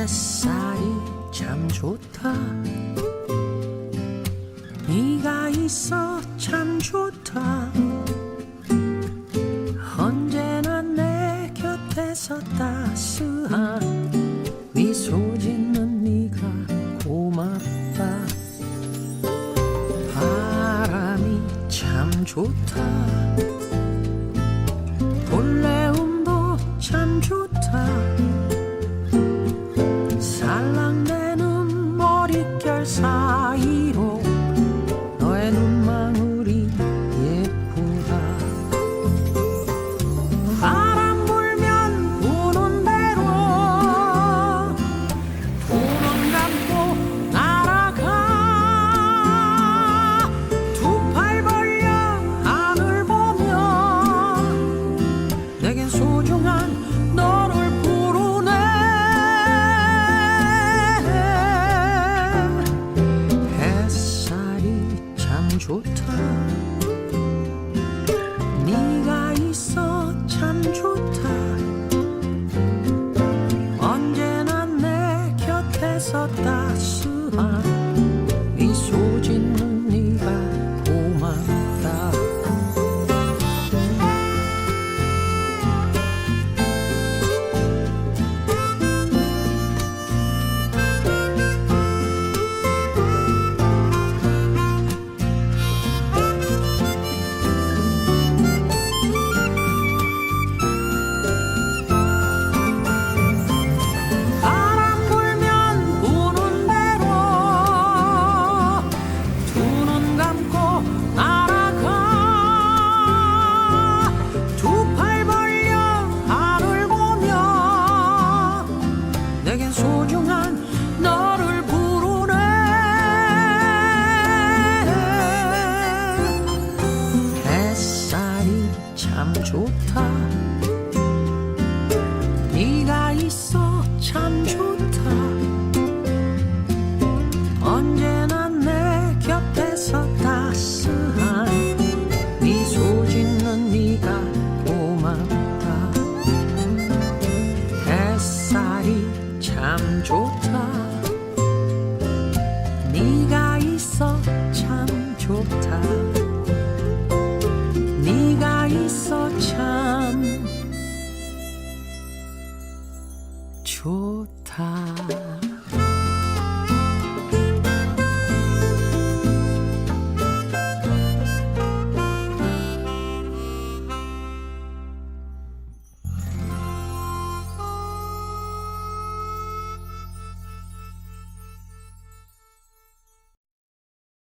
햇살이 참 좋다. 네가 있어 참 좋다. 언제나 내 곁에서 따스한 미소 짓는 네가 고맙다. 바람이 참 좋다. 볼레움도 참 좋다 곁에서 참 좋다. 네가 있어 참 좋다. 언제나 내 곁에서 따스한 미소 짓는 네가 고맙다. 햇살이 참 좋다. 네가 있어 참 좋다 좋다.